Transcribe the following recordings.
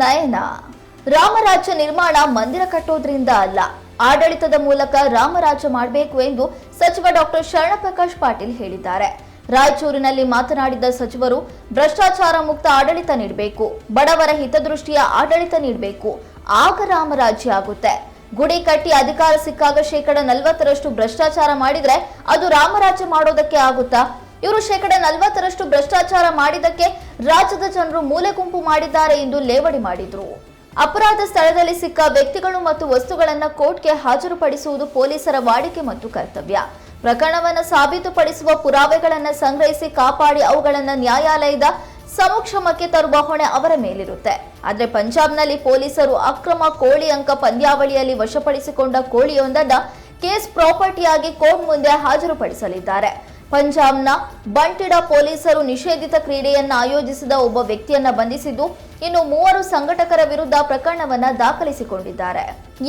ನಯನ. ರಾಮರಾಜ್ಯ ನಿರ್ಮಾಣ ಮಂದಿರ ಕಟ್ಟೋದ್ರಿಂದ ಅಲ್ಲ. ಆಡಳಿತದ ಮೂಲಕ ರಾಮರಾಜ್ಯ ಮಾಡಬೇಕು ಎಂದು ಸಚಿವ ಡಾಕ್ಟರ್ ಶರಣಪ್ರಕಾಶ್ ಪಾಟೀಲ್ ಹೇಳಿದ್ದಾರೆ. ರಾಯಚೂರಿನಲ್ಲಿ ಮಾತನಾಡಿದ ಸಚಿವರು, ಭ್ರಷ್ಟಾಚಾರ ಮುಕ್ತ ಆಡಳಿತ ನೀಡಬೇಕು, ಬಡವರ ಹಿತದೃಷ್ಟಿಯ ಆಡಳಿತ ನೀಡಬೇಕು. ಆಗ ರಾಮರಾಜ್ಯ ಆಗುತ್ತೆ. ಗುಡಿ ಕಟ್ಟಿ ಅಧಿಕಾರ ಸಿಕ್ಕಾಗ ಶೇಕಡ ನಲವತ್ತರಷ್ಟು ಭ್ರಷ್ಟಾಚಾರ ಮಾಡಿದ್ರೆ ಅದು ರಾಮರಾಜ್ಯ ಮಾಡೋದಕ್ಕೆ ಆಗುತ್ತಾ? ಇವರು ಶೇಕಡ ನಲವತ್ತರಷ್ಟು ಭ್ರಷ್ಟಾಚಾರ ಮಾಡಿದ್ದಕ್ಕೆ ರಾಜ್ಯದ ಜನರು ಮೂಲೆ ಗುಂಪು ಮಾಡಿದ್ದಾರೆ ಎಂದು ಲೇವಡಿ ಮಾಡಿದ್ರು. ಅಪರಾಧ ಸ್ಥಳದಲ್ಲಿ ಸಿಕ್ಕ ವ್ಯಕ್ತಿಗಳು ಮತ್ತು ವಸ್ತುಗಳನ್ನು ಕೋರ್ಟ್ಗೆ ಹಾಜರುಪಡಿಸುವುದು ಪೊಲೀಸರ ವಾಡಿಕೆ ಮತ್ತು ಕರ್ತವ್ಯ. ಪ್ರಕರಣವನ್ನು ಸಾಬೀತುಪಡಿಸುವ ಪುರಾವೆಗಳನ್ನು ಸಂಗ್ರಹಿಸಿ ಕಾಪಾಡಿ ಅವುಗಳನ್ನು ನ್ಯಾಯಾಲಯದ ಸಮಕ್ಷಮಕ್ಕೆ ತರುವ ಹೊಣೆ ಅವರ ಮೇಲಿರುತ್ತೆ. ಆದರೆ ಪಂಜಾಬ್ನಲ್ಲಿ ಪೊಲೀಸರು ಅಕ್ರಮ ಕೋಳಿ ಅಂಕ ಪಂದ್ಯಾವಳಿಯಲ್ಲಿ ವಶಪಡಿಸಿಕೊಂಡ ಕೋಳಿಯೊಂದನ್ನು ಕೇಸ್ ಪ್ರಾಪರ್ಟಿಯಾಗಿ ಕೋರ್ಟ್ ಮುಂದೆ ಹಾಜರುಪಡಿಸಲಿದ್ದಾರೆ. ಪಂಜಾಬ್ನ ಬಂಟಿಡ ಪೊಲೀಸರು ನಿಷೇಧಿತ ಕ್ರೀಡೆಯನ್ನು ಆಯೋಜಿಸಿದ ಒಬ್ಬ ವ್ಯಕ್ತಿಯನ್ನ ಬಂಧಿಸಿದ್ದು, ಇನ್ನು ಮೂವರು ಸಂಘಟಕರ ವಿರುದ್ಧ ಪ್ರಕರಣವನ್ನ ದಾಖಲಿಸಿಕೊಂಡಿದ್ದಾರೆ.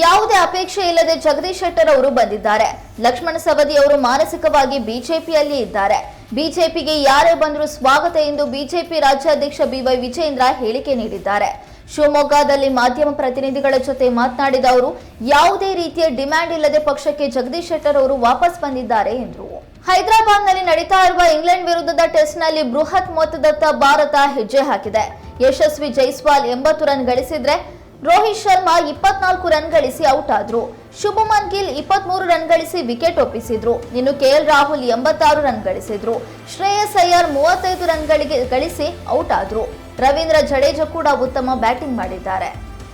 ಯಾವುದೇ ಅಪೇಕ್ಷೆ ಇಲ್ಲದೆ ಜಗದೀಶ್ ಶೆಟ್ಟರ್ ಅವರು ಬಂದಿದ್ದಾರೆ. ಲಕ್ಷ್ಮಣ ಸವದಿ ಅವರು ಮಾನಸಿಕವಾಗಿ ಬಿಜೆಪಿಯಲ್ಲಿ ಇದ್ದಾರೆ. ಬಿಜೆಪಿಗೆ ಯಾರೇ ಬಂದರೂ ಸ್ವಾಗತ ಎಂದು ಬಿಜೆಪಿ ರಾಜ್ಯಾಧ್ಯಕ್ಷ ಬಿವೈ ವಿಜೇಂದ್ರ ಹೇಳಿಕೆ ನೀಡಿದ್ದಾರೆ. ಶಿವಮೊಗ್ಗದಲ್ಲಿ ಮಾಧ್ಯಮ ಪ್ರತಿನಿಧಿಗಳ ಜೊತೆ ಮಾತನಾಡಿದ ಅವರು, ಯಾವುದೇ ರೀತಿಯ ಡಿಮ್ಯಾಂಡ್ ಇಲ್ಲದೆ ಪಕ್ಷಕ್ಕೆ ಜಗದೀಶ್ ಶೆಟ್ಟರ್ ಅವರು ವಾಪಸ್ ಬಂದಿದ್ದಾರೆ ಎಂದರು. ಹೈದರಾಬಾದ್ನಲ್ಲಿ ನಡೀತಾ ಇರುವ ಇಂಗ್ಲೆಂಡ್ ವಿರುದ್ಧದ ಟೆಸ್ಟ್ನಲ್ಲಿ ಬೃಹತ್ ಮೊತ್ತದತ್ತ ಭಾರತ ಹೆಜ್ಜೆ ಹಾಕಿದೆ. ಯಶಸ್ವಿ ಜೈಸ್ವಾಲ್ ಎಂಬತ್ತು ರನ್ ಗಳಿಸಿದ್ರೆ ರೋಹಿತ್ ಶರ್ಮಾ ಇಪ್ಪತ್ನಾಲ್ಕು ರನ್ ಗಳಿಸಿ ಔಟ್ ಆದ್ರು ಶುಭಮನ್ ಗಿಲ್ ಇಪ್ಪತ್ಮೂರು ರನ್ ಗಳಿಸಿ ವಿಕೆಟ್ ಒಪ್ಪಿಸಿದ್ರು. ಇನ್ನು ಕೆಎಲ್ ರಾಹುಲ್ ಎಂಬತ್ತಾರು ರನ್ ಗಳಿಸಿದ್ರು. ಶ್ರೇಯಸ್ ಅಯ್ಯರ್ ಮೂವತ್ತೈದು ರನ್ಗಳಿಗೆ ಗಳಿಸಿ ಔಟ್ ಆದ್ರು ರವೀಂದ್ರ ಜಡೇಜಾ ಕೂಡ ಉತ್ತಮ ಬ್ಯಾಟಿಂಗ್ ಮಾಡಿದ್ದಾರೆ.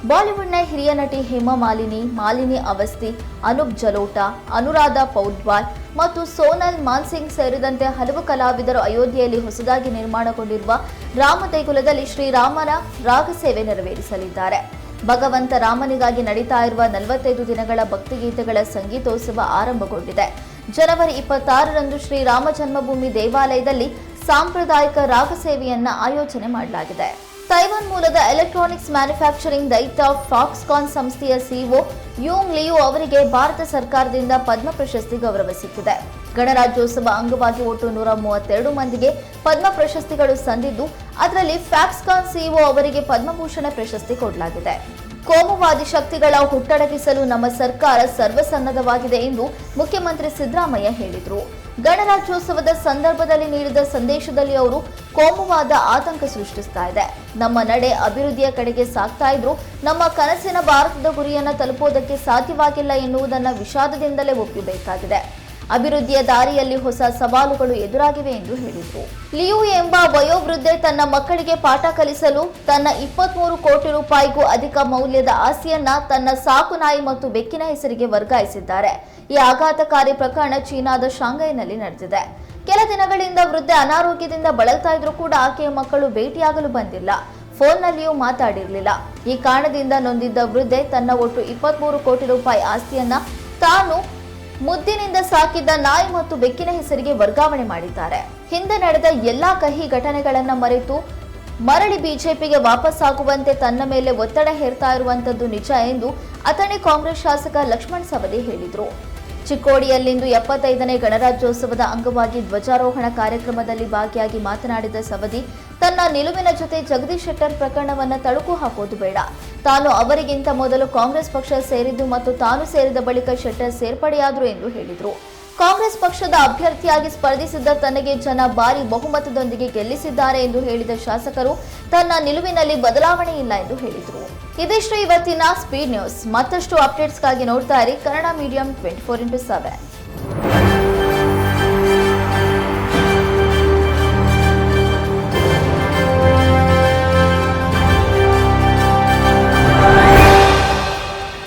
ಬಾಲಿವುಡ್ನ ಹಿರಿಯ ನಟಿ ಹೇಮಾ ಮಾಲಿನಿ ಮಾಲಿನಿ ಅವಸ್ಥಿ, ಅನೂಪ್ ಜಲೋಟಾ, ಅನುರಾಧ ಪೌಡ್ವಾಲ್ ಮತ್ತು ಸೋನಲ್ ಮಾನ್ಸಿಂಗ್ ಸೇರಿದಂತೆ ಹಲವು ಕಲಾವಿದರು ಅಯೋಧ್ಯೆಯಲ್ಲಿ ಹೊಸದಾಗಿ ನಿರ್ಮಾಣಗೊಂಡಿರುವ ರಾಮ ದೇಗುಲದಲ್ಲಿ ಶ್ರೀರಾಮನ ರಾಗಸೇವೆ ನೆರವೇರಿಸಲಿದ್ದಾರೆ. ಭಗವಂತ ರಾಮನಿಗಾಗಿ ನಡೀತಾ ಇರುವ ನಲವತ್ತೈದು ದಿನಗಳ ಭಕ್ತಿಗೀತೆಗಳ ಸಂಗೀತೋತ್ಸವ ಆರಂಭಗೊಂಡಿದೆ. ಜನವರಿ ಇಪ್ಪತ್ತಾರರಂದು ಶ್ರೀರಾಮ ಜನ್ಮಭೂಮಿ ದೇವಾಲಯದಲ್ಲಿ ಸಾಂಪ್ರದಾಯಿಕ ರಾಗಸೇವೆಯನ್ನ ಆಯೋಜನೆ ಮಾಡಲಾಗಿದೆ. ತೈವಾನ್ ಮೂಲದ ಎಲೆಕ್ಟ್ರಾನಿಕ್ಸ್ ಮ್ಯಾನುಫ್ಯಾಕ್ಚರಿಂಗ್ ದೈತ್ಯ ಫಾಕ್ಸ್ಕಾನ್ ಸಂಸ್ಥೆಯ ಸಿಇಒ ಯೂಂಗ್ ಲಿಯು ಅವರಿಗೆ ಭಾರತ ಸರ್ಕಾರದಿಂದ ಪದ್ಮ ಪ್ರಶಸ್ತಿ ಗೌರವ ಸಿಕ್ಕಿದೆ ಗಣರಾಜ್ಯೋತ್ಸವ ಅಂಗವಾಗಿ ಒಟ್ಟು ನೂರ ಮೂವತ್ತೆರಡು ಮಂದಿಗೆ ಪದ್ಮ ಪ್ರಶಸ್ತಿಗಳು ಸಂದಿದ್ದು, ಅದರಲ್ಲಿ ಫ್ಯಾಕ್ಸ್ಕಾನ್ ಸಿಇಒ ಅವರಿಗೆ ಪದ್ಮಭೂಷಣ ಪ್ರಶಸ್ತಿ ಕೊಡಲಾಗಿದೆ. ಕೋಮುವಾದಿ ಶಕ್ತಿಗಳ ಹುಟ್ಟಡಗಿಸಲು ನಮ್ಮ ಸರ್ಕಾರ ಸರ್ವಸನ್ನದ್ಧವಾಗಿದೆ ಎಂದು ಮುಖ್ಯಮಂತ್ರಿ ಸಿದ್ದರಾಮಯ್ಯ ಹೇಳಿದರು. ಗಣರಾಜ್ಯೋತ್ಸವದ ಸಂದರ್ಭದಲ್ಲಿ ನೀಡಿದ ಸಂದೇಶದಲ್ಲಿ ಅವರು ಕೋಮುವಾದ ಆತಂಕ ಸೃಷ್ಟಿಸ್ತಾ ಇದೆ. ನಮ್ಮ ನಡೆ ಅಭಿವೃದ್ಧಿಯ ಕಡೆಗೆ ಸಾಗ್ತಾ ಇದ್ರು, ನಮ್ಮ ಕನಸಿನ ಭಾರತದ ಗುರಿಯನ್ನು ತಲುಪೋದಕ್ಕೆ ಸಾಧ್ಯವಾಗಿಲ್ಲ ಎನ್ನುವುದನ್ನು ವಿಷಾದದಿಂದಲೇ ಒಪ್ಪಬೇಕಾಗಿದೆ. ಅಭಿವೃದ್ಧಿಯ ದಾರಿಯಲ್ಲಿ ಹೊಸ ಸವಾಲುಗಳು ಎದುರಾಗಿವೆ ಎಂದು ಹೇಳಿದರು. ಲಿಯು ಎಂಬ ವಯೋವೃದ್ಧೆ ತನ್ನ ಮಕ್ಕಳಿಗೆ ಪಾಠ ಕಲಿಸಲು ತನ್ನ ಇಪ್ಪತ್ಮೂರು ಕೋಟಿ ರೂಪಾಯಿಗೂ ಅಧಿಕ ಮೌಲ್ಯದ ಆಸ್ತಿಯನ್ನ ತನ್ನ ಸಾಕು ನಾಯಿ ಮತ್ತು ಬೆಕ್ಕಿನ ಹೆಸರಿಗೆ ವರ್ಗಾಯಿಸಿದ್ದಾರೆ. ಈ ಆಘಾತಕಾರಿ ಪ್ರಕರಣ ಚೀನಾದ ಶಾಂಘೈನಲ್ಲಿ ನಡೆದಿದೆ. ಕೆಲ ದಿನಗಳಿಂದ ವೃದ್ಧೆ ಅನಾರೋಗ್ಯದಿಂದ ಬಳಲ್ತಾ ಇದ್ರೂ ಕೂಡ ಆಕೆಯ ಮಕ್ಕಳು ಭೇಟಿಯಾಗಲು ಬಂದಿಲ್ಲ. ಫೋನ್ನಲ್ಲಿಯೂ ಮಾತಾಡಿರಲಿಲ್ಲ. ಈ ಕಾರಣದಿಂದ ನೊಂದಿದ್ದ ವೃದ್ಧೆ ತನ್ನ ಒಟ್ಟು ಇಪ್ಪತ್ಮೂರು ಕೋಟಿ ರೂಪಾಯಿ ಆಸ್ತಿಯನ್ನ ತಾನು ಮುದ್ದಿನಿಂದ ಸಾಕಿದ್ದ ನಾಯಿ ಮತ್ತು ಬೆಕ್ಕಿನ ಹೆಸರಿಗೆ ವರ್ಗಾವಣೆ ಮಾಡಿದ್ದಾರೆ. ಹಿಂದೆ ನಡೆದ ಎಲ್ಲಾ ಕಹಿ ಘಟನೆಗಳನ್ನ ಮರೆತು ಮರಳಿ ಬಿಜೆಪಿಗೆ ವಾಪಸ್ ಆಗುವಂತೆ ತನ್ನ ಮೇಲೆ ಒತ್ತಡ ಹೇರ್ತಾ ಇರುವಂತದ್ದು ನಿಜ ಎಂದು ಅಥಣಿ ಕಾಂಗ್ರೆಸ್ ಶಾಸಕ ಲಕ್ಷ್ಮಣ್ ಸವದಿ ಹೇಳಿದರು. ಚಿಕ್ಕೋಡಿಯಲ್ಲಿಂದು ಎಪ್ಪತ್ತೈದನೇ ಗಣರಾಜ್ಯೋತ್ಸವದ ಅಂಗವಾಗಿ ಧ್ವಜಾರೋಹಣ ಕಾರ್ಯಕ್ರಮದಲ್ಲಿ ಭಾಗಿಯಾಗಿ ಮಾತನಾಡಿದ ಸವದಿ, ತನ್ನ ನಿಲುವಿನ ಜೊತೆ ಜಗದೀಶ್ ಶೆಟ್ಟರ್ ಪ್ರಕರಣವನ್ನು ತಳುಕು ಹಾಕೋದು ಬೇಡ. ತಾನು ಅವರಿಗಿಂತ ಮೊದಲು ಕಾಂಗ್ರೆಸ್ ಪಕ್ಷ ಸೇರಿದ್ದು ಮತ್ತು ತಾನು ಸೇರಿದ ಬಳಿಕ ಶೆಟ್ಟರ್ ಸೇರ್ಪಡೆಯಾದರು ಎಂದು ಹೇಳಿದರು. ಕಾಂಗ್ರೆಸ್ ಪಕ್ಷದ ಅಭ್ಯರ್ಥಿಯಾಗಿ ಸ್ಪರ್ಧಿಸಿದ್ದ ತನಗೆ ಜನ ಭಾರಿ ಬಹುಮತದೊಂದಿಗೆ ಗೆಲ್ಲಿಸಿದ್ದಾರೆ ಎಂದು ಹೇಳಿದ ಶಾಸಕರು, ತನ್ನ ನಿಲುವಿನಲ್ಲಿ ಬದಲಾವಣೆ ಇಲ್ಲ ಎಂದು ಹೇಳಿದರು. ಇದಿಷ್ಟು ಇವತ್ತಿನ ಸ್ಪೀಡ್ ನ್ಯೂಸ್ ಮತ್ತಷ್ಟು ಅಪ್ಡೇಟ್ಸ್ಗಾಗಿ ನೋಡ್ತಾ ಇರಿ Kannada medium twenty four into seven